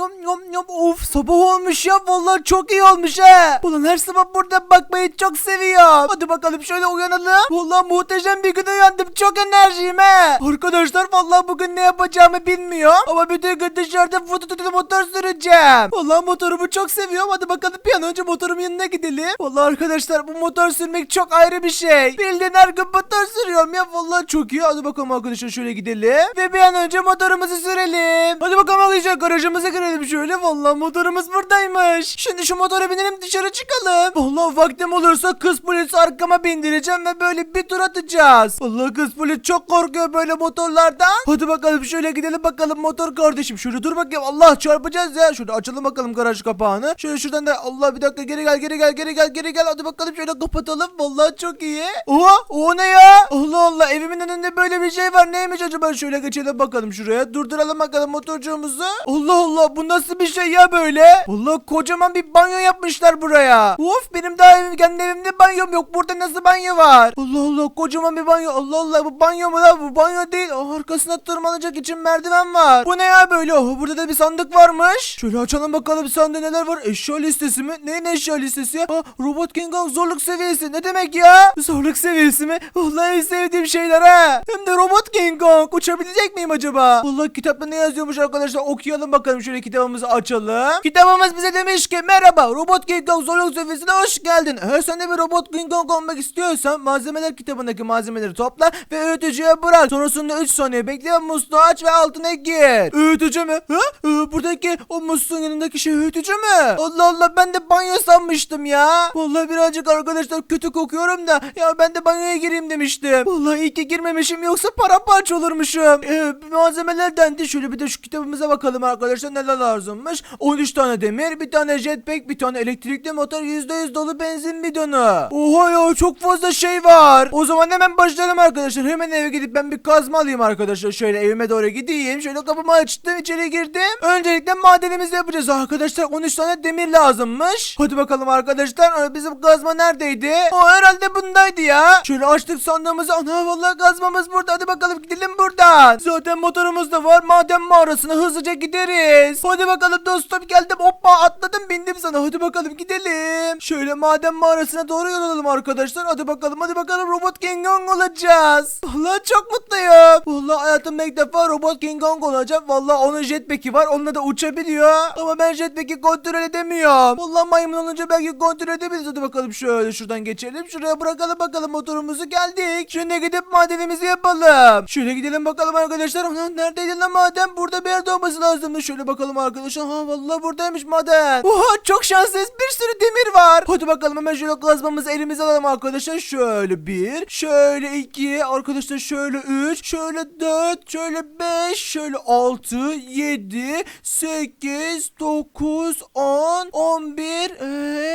yom yom yom. Of sabah olmuş ya vallahi çok iyi olmuş ha. Ulan her sabah burada bakmayı çok seviyorum. Hadi bakalım şöyle uyanalım. Vallahi muhteşem bir gün uyandım. Çok enerjiyim ha. Arkadaşlar vallahi bugün ne yapacağımı bilmiyorum. Ama bütün gün dışarıda fototutulu motor süreceğim. Vallahi motorumu çok seviyorum. Hadi bakalım bir an önce motorumun yanına gidelim. Vallahi arkadaşlar bu motor sürmek çok ayrı bir şey. Bildiğin her gün motor sürüyorum ya. Vallahi çok iyi. Hadi bakalım arkadaşlar şöyle gidelim. Ve bir an önce motorumuzu sürelim. Hadi bakalım arkadaşlar garajımıza girelim şöyle. Vallahi motorumuz buradaymış. Şimdi şu motora binelim dışarı çıkalım. Vallahi vaktim olursa kız polisi arkama bindireceğim ve böyle bir tur atacağız. Vallahi kız polis çok korkuyor böyle motorlardan. Hadi bakalım şöyle gidelim bakalım motor kardeşim. Şöyle dur bakayım. Allah çarpacağız ya. Şöyle açalım bakalım garaj kapağını. Şöyle şuradan da Allah bir dakika geri gel geri gel geri gel geri gel. Hadi bakalım şöyle kapatalım. Vallahi çok iyi. Oha o ne ya? Allah Allah evimin önünde böyle bir şey var. Neymiş acaba? Şöyle geçelim bakalım şuraya. Durduralım bakalım motorcuğumuzu. Allah Allah bu nasıl bir şey ya böyle? Vallahi kocaman bir banyo yapmışlar buraya. Of benim daha evim kendi evimde banyom yok. Burada nasıl banyo var? Allah Allah kocaman bir banyo. Allah Allah bu banyo mu lan? Bu banyo değil. Aa, arkasına tırmanacak için merdiven var. Bu ne ya böyle? Oh, burada da bir sandık varmış. Şöyle açalım bakalım sandıkta neler var. Eşya listesi mi? Neyin eşya listesi ya? Aa, Robot King Kong zorluk seviyesi. Ne demek ya? Zorluk seviyesi mi? Vallahi en sevdiğim şeyler ha. Hem de Robot King Kong. Uçabilecek miyim acaba? Vallahi kitapta ne yazıyormuş arkadaşlar? Okuyalım bakalım. Şöyle kitabımızı açalım. Kitabımız bize demiş ki merhaba Robot King Kong zorluk seviyesine hoş geldin. Eğer sen de bir Robot King Kong olmak istiyorsan malzemeler kitabındaki malzemeleri topla ve öğütücüye bırak. Sonrasında 3 saniye bekle musluğu aç ve altına gir. Öğütücü mü? Ha? Ee, buradaki o musluğun yanındaki şey öğütücü mü? Allah Allah ben de banyo sanmıştım ya. Vallahi birazcık arkadaşlar kötü kokuyorum da ya ben de banyoya gireyim demiştim. Vallahi iyi ki girmemişim yoksa paramparça olurmuşum. Ee, malzemeler dendi. Şöyle bir de şu kitabımıza bakalım arkadaşlar neler lazımmış. 13 tane demir, bir tane jetpack, bir tane elektrikli motor, %100 dolu benzin bidonu. Oha ya çok fazla şey var. O zaman hemen başlayalım arkadaşlar. Hemen eve gidip ben bir kazma alayım arkadaşlar. Şöyle evime doğru gideyim. Şöyle kapımı açtım içeri girdim. Öncelikle madenimizi yapacağız arkadaşlar. 13 tane demir lazımmış. Hadi bakalım arkadaşlar. Ee, Bizim kazma neredeydi? O herhalde bundaydı ya. Şöyle açtık sandığımızı. Ana vallahi kazmamız burada. Hadi bakalım gidelim buradan. Zaten motorumuz da var. Maden mağarasına hızlıca gideriz. Hadi bakalım dostum geldim. Hoppa atladım bindim sana. Hadi bakalım gidelim. Şöyle maden mağarasına doğru yol alalım arkadaşlar. Hadi bakalım hadi bakalım robot King Kong olacağız. Vallahi çok mutluyum. Vallahi hayatımda ilk defa robot King Kong olacağım. Vallahi onun jetpack'i var. Onunla da uçabiliyor. Ama ben jetpack'i kontrol edemiyorum. Vallahi maymun olunca belki kontrol edebiliriz. Hadi bakalım şöyle şuradan geçelim. Şuraya bırakalım bakalım motorumuzu geldik. Şimdi gidip madenimizi yapalım. Şöyle gidelim bakalım arkadaşlar. Ana neredeydi lan maden? Burada bir yerde olması lazımdı. Şöyle bakalım arkadaşlar. Ha vallahi buradaymış maden. Oha çok şanslıyız. Bir sürü demir var. Hadi bakalım hemen şöyle kazmamızı elimize alalım arkadaşlar. Şöyle bir, şöyle iki, arkadaşlar şöyle üç, şöyle dört, şöyle beş, şöyle altı, yedi, sekiz, dokuz, on, on bir, e, üç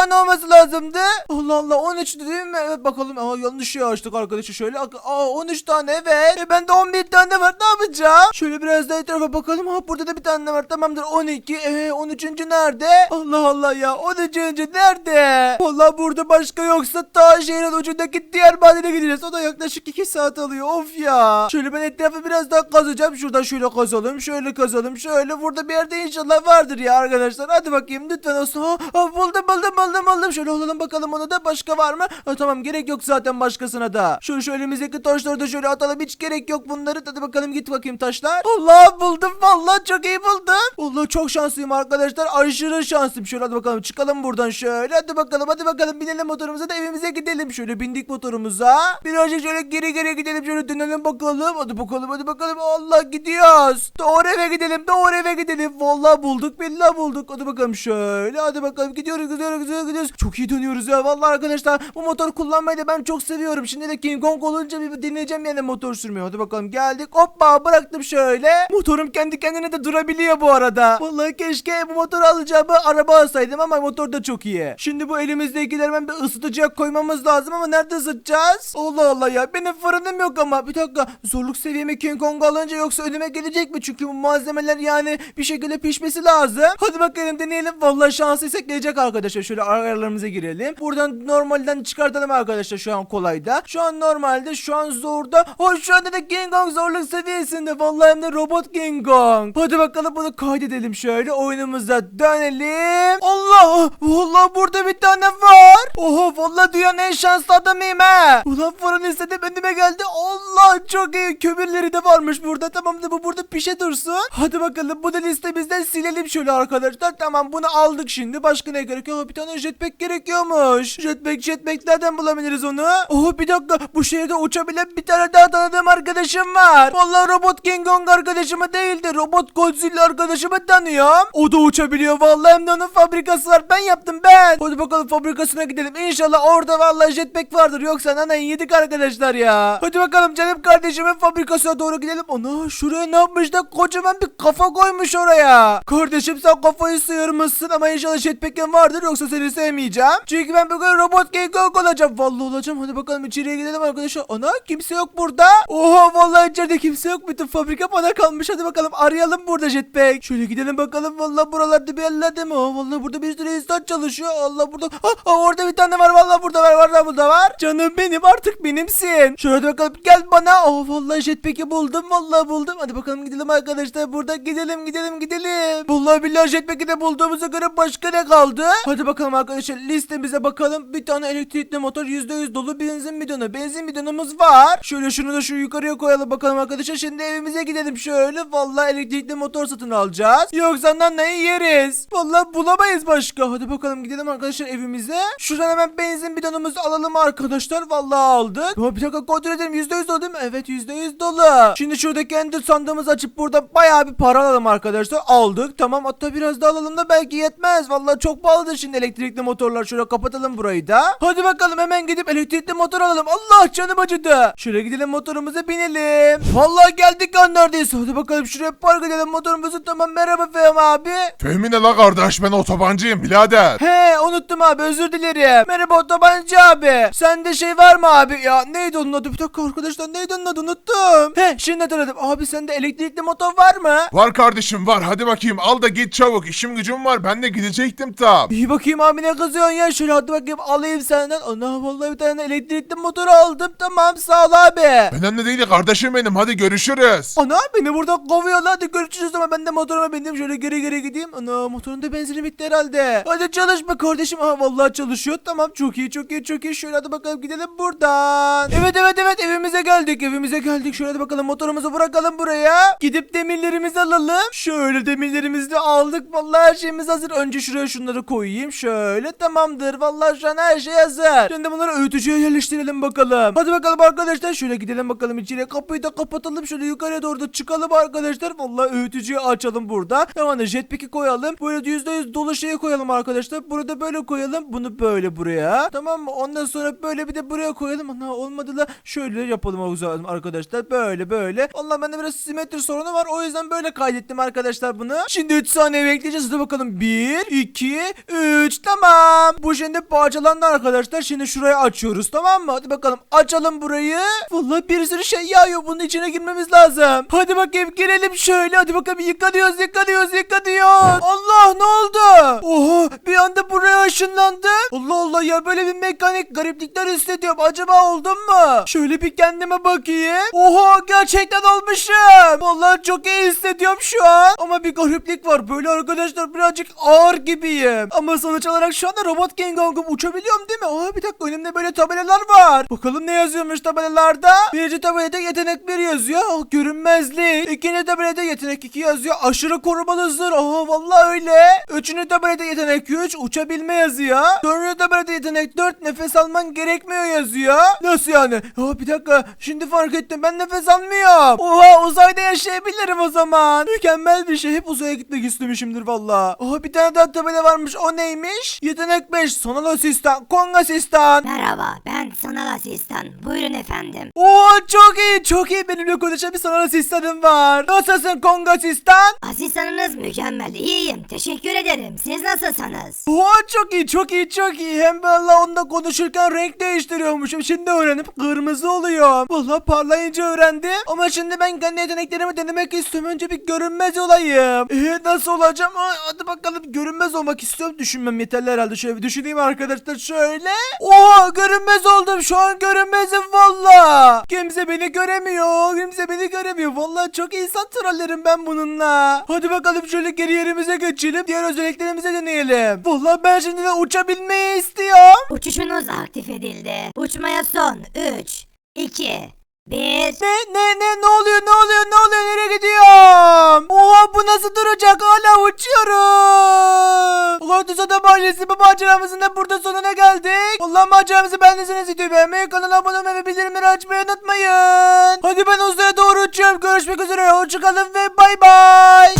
tane olması lazımdı. Allah Allah 13 değil mi? Evet bakalım. Aa yanlış şey açtık arkadaşlar şöyle. Aa 13 tane evet. E bende 11 tane var. Ne yapacağım? Şöyle biraz daha etrafa bakalım. Ha burada da bir tane var. Tamamdır 12. Ee 13. nerede? Allah Allah ya. 13. nerede? Vallahi burada başka yoksa ta şehrin ucundaki diğer madene gideceğiz. O da yaklaşık 2 saat alıyor. Of ya. Şöyle ben etrafı biraz daha kazacağım. Şuradan şöyle kazalım. Şöyle kazalım. Şöyle burada bir yerde inşallah vardır ya arkadaşlar. Hadi bakayım lütfen olsun. Ha, buldum buldum buldum buldum. Şöyle alalım bakalım onu da. Başka var mı? Ha, tamam gerek yok zaten başkasına da. Şu şu elimizdeki taşları da şöyle atalım. Hiç gerek yok bunları. Hadi bakalım git bakayım taşlar. Allah buldum. Vallahi çok iyi buldum. Allah çok şanslıyım arkadaşlar. Aşırı şanslıyım. Şöyle hadi bakalım çıkalım buradan şöyle. Hadi bakalım hadi bakalım binelim motorumuza da evimize gidelim. Şöyle bindik motorumuza. Birazcık şöyle geri geri gidelim. Şöyle dönelim bakalım. Hadi bakalım hadi bakalım. Allah gidiyoruz. Doğru eve gidelim. Doğru eve gidelim. Vallahi bulduk. Billahi bulduk. Hadi bakalım şöyle. Hadi bakalım gidiyoruz gidiyoruz gidiyoruz. Gidiyoruz. Çok iyi dönüyoruz ya. Vallahi arkadaşlar bu motor kullanmayı da ben çok seviyorum. Şimdi de King Kong olunca bir deneyeceğim yani motor sürmeyi. Hadi bakalım geldik. Hoppa bıraktım şöyle. Motorum kendi kendine de durabiliyor bu arada. Vallahi keşke bu motoru alacağımı araba alsaydım ama motor da çok iyi. Şimdi bu elimizdekileri hemen bir ısıtıcıya koymamız lazım ama nerede ısıtacağız? Allah Allah ya benim fırınım yok ama. Bir dakika zorluk seviyemi King Kong alınca yoksa önüme gelecek mi? Çünkü bu malzemeler yani bir şekilde pişmesi lazım. Hadi bakalım deneyelim. Vallahi şanslıysak gelecek arkadaşlar. Şöyle ayarlarımıza girelim. Buradan normalden çıkartalım arkadaşlar şu an kolayda. Şu an normalde şu an zorda. O şu anda da King Kong zorluk seviyesinde. Vallahi hem de robot King Kong. Hadi bakalım bunu kaydedelim şöyle. Oyunumuza dönelim. Allah! Vallahi burada bir tane var. Oha vallahi dünyanın en şanslı adamıyım he. Ulan fırın istedim önüme geldi. Allah çok iyi. Kömürleri de varmış burada. Tamam da bu burada pişe dursun. Hadi bakalım bunu listemizden silelim şöyle arkadaşlar. Tamam bunu aldık şimdi. Başka ne gerekiyor? Bir tane jetpack gerekiyormuş. Jetpack jetpack nereden bulabiliriz onu? Oh bir dakika. Bu şehirde uçabilen bir tane daha tanıdığım arkadaşım var. Vallahi robot King Kong arkadaşımı değil de robot Godzilla arkadaşımı tanıyorum. O da uçabiliyor vallahi hem de onun fabrikası var. Ben yaptım ben. Hadi bakalım fabrikasına gidelim. İnşallah orada vallahi jetpack vardır. Yoksa nanayı yedik arkadaşlar ya. Hadi bakalım canım kardeşimin fabrikasına doğru gidelim. Ana şuraya ne yapmış da kocaman bir kafa koymuş oraya. Kardeşim sen kafayı sıyırmışsın ama inşallah jetpack'in vardır yoksa seni sevmeyeceğim. Çünkü ben bugün robot King Kong olacağım. Vallahi olacağım. Hadi bakalım içeriye gidelim arkadaşlar. Ana kimse yok burada. Oha vallahi içeride kimse yok. Bütün fabrika bana kalmış. Hadi bakalım arayalım burada jetpack. Şöyle gidelim bakalım. Vallahi buralarda bir yerlerde mi? Aa, vallahi burada bir sürü insan çalışıyor. Allah burada. Ha, ha, orada bir tane var. Vallahi burada var. Vallahi burada var. Canım benim artık benimsin. Şöyle bakalım gel bana. Aa, vallahi jetpack'i buldum. Vallahi buldum. Hadi bakalım gidelim arkadaşlar. Burada gidelim gidelim gidelim. Vallahi billahi jetpack'i de bulduğumuza göre başka ne kaldı? Hadi bakalım arkadaşlar listemize bakalım. Bir tane elektrikli motor %100 dolu benzin bidonu. Benzin bidonumuz var. Şöyle şunu da şu yukarıya koyalım bakalım arkadaşlar. Şimdi evimize gidelim şöyle. Vallahi elektrikli motor satın alacağız. Yoksa nanayı yeriz. Vallahi bulamayız başka. Hadi bakalım gidelim arkadaşlar evimize. Şuradan hemen benzin bidonumuzu alalım arkadaşlar. Vallahi aldık. Ama bir dakika kontrol edelim. %100 dolu değil mi? Evet %100 dolu. Şimdi şuradaki kendi sandığımızı açıp burada bayağı bir para alalım arkadaşlar. Aldık. Tamam hatta biraz daha alalım da belki yetmez. Vallahi çok pahalıdır şimdi elektrikli motorlar. Şöyle kapatalım burayı da. Hadi bakalım hemen gidip elektrikli motor alalım. Allah canım acıdı. Şöyle gidelim motorumuza binelim. Vallahi geldik lan neredeyse. Hadi bakalım şuraya park edelim motorumuzu. Tamam merhaba Fehmi abi. Fehmi ne la kardeş ben otobancıyım birader. He unuttum abi özür dilerim. Merhaba otobancı abi. Sende şey var mı abi? Ya neydi onun adı? Bir dakika arkadaşlar neydi onun adı unuttum. He şimdi hatırladım. Abi sende elektrikli motor var mı? Var kardeşim var hadi bakayım al da git çabuk işim gücüm var ben de gidecektim tam. İyi bakayım abi ne kızıyorsun ya şöyle hadi bakayım alayım senden. Ana vallahi bir tane elektrikli motor aldım tamam sağ ol abi. Önemli değil kardeşim benim hadi görüşürüz. Ana beni burada kovuyorlar hadi görüşürüz ama ben de motoruma bindim şöyle geri geri gideyim. Ana motorun da benzini bitti herhalde. Hadi çalışma kardeşim. Aha vallahi çalışıyor tamam çok iyi çok iyi çok iyi şöyle hadi bakalım gidelim buradan. Evet evet evet evimize geldik evimize geldik şöyle hadi bakalım motorumuzu bırakalım buraya. Gidip demirlerimizi alalım. Şöyle demirlerimizi de aldık vallahi her şeyimiz hazır. Önce şuraya şunları koyayım şöyle tamamdır. Vallahi şu an her şey hazır. Şimdi bunları öğütücüye yerleştirelim bakalım. Hadi bakalım arkadaşlar şöyle gidelim bakalım içeriye kapıyı da kapatalım şöyle yukarıya doğru da çıkalım arkadaşlar. Vallahi öğütücüyü açalım burada. Hemen de jetpack'i koyalım. Böyle %100 dolu şeyi koyalım arkadaşlar. Burada böyle koyalım. Bunu böyle buraya. Tamam mı? Ondan sonra böyle bir de buraya koyalım. Ana olmadı la. Şöyle yapalım arkadaşlar. Böyle böyle. Allah bende biraz simetri sorunu var. O yüzden böyle kaydettim arkadaşlar bunu. Şimdi 3 saniye bekleyeceğiz. Hadi bakalım. 1, 2, 3. Tamam. Bu şimdi parçalandı arkadaşlar. Şimdi şurayı açıyoruz. Tamam mı? Hadi bakalım. Açalım burayı. Vallahi bir sürü şey yağıyor. Bunun içine girmemiz lazım. Hadi bakayım girelim şöyle. Hadi bakalım yıkanıyoruz yıkanıyoruz yıkanıyoruz. Allah ne oldu? Oha bir anda buraya ışınlandım. Allah Allah ya böyle bir mekanik gariplikler hissediyorum. Acaba oldum mu? Şöyle bir kendime bakayım. Oha gerçekten olmuşum. Vallahi çok iyi hissediyorum şu an. Ama bir gariplik var. Böyle arkadaşlar birazcık ağır gibiyim. Ama sonuç olarak şu anda robot King Kong'um uçabiliyorum değil mi? Aa bir dakika önümde böyle tabelalar var. Bakalım ne yazıyormuş tabelalarda? Birinci tabelada yetenek 1 yazıyor. Oh, görünmezlik. İkinci tabelada yetenek 2 yazıyor. Aşırı korumalı zırh. Aa vallahi öyle. Üçüncü tabelada yetenek 3 uçabilme yazıyor. Dördüncü tabelada yetenek 4 nefes alman gerekmiyor yazıyor. Nasıl yani? Aa bir dakika şimdi fark ettim ben nefes almıyorum. Oha uzayda yaşayabilirim o zaman. Mükemmel bir şey. Hep uzaya gitmek istemişimdir valla. Oha bir tane daha tabela varmış. O neymiş? Yetenek 5 sonal asistan. Kong asistan. Merhaba ben sanal asistan. Buyurun efendim. Oo çok iyi çok iyi benimle konuşan bir sanal asistanım var. Nasılsın Kong asistan? Asistanınız mükemmel. İyiyim. Teşekkür ederim. Siz nasılsınız? Oo çok iyi çok iyi çok iyi. Hem valla onunla konuşurken renk değiştiriyormuşum. Şimdi öğrenip kırmızı oluyor. Valla parlayınca öğrendim. Ama şimdi ben kendi yeteneklerimi denemek istiyorum. Önce bir görünmez olayım. Ee, nasıl olacağım? Hadi bakalım görünmez olmak istiyorum. Düşünmem yeterli herhalde. Şöyle bir düşüneyim arkadaşlar şöyle. Oha görünmez oldum. Şu an görünmezim valla. Kimse beni göremiyor. Kimse beni göremiyor. Valla çok insan trollerim ben bununla. Hadi bakalım şöyle geri yerimize geçelim. Diğer özelliklerimize deneyelim. Valla ben şimdi de uçabilmeyi istiyorum. Uçuşunuz aktif edildi. Uçmaya son 3, 2, 1. Ne ne ne ne oluyor ne oluyor ne oluyor nereye gidiyorum? Oha bu nasıl duracak hala uçuyorum. Ulan Tuzada Mahallesi bu maceramızın da burada sonuna geldik. Allah maceramızı beğendiyseniz videoyu beğenmeyi kanala abone olmayı ve bildirimleri açmayı unutmayın. Hadi ben uzaya doğru uçuyorum görüşmek üzere hoşçakalın ve bay bay.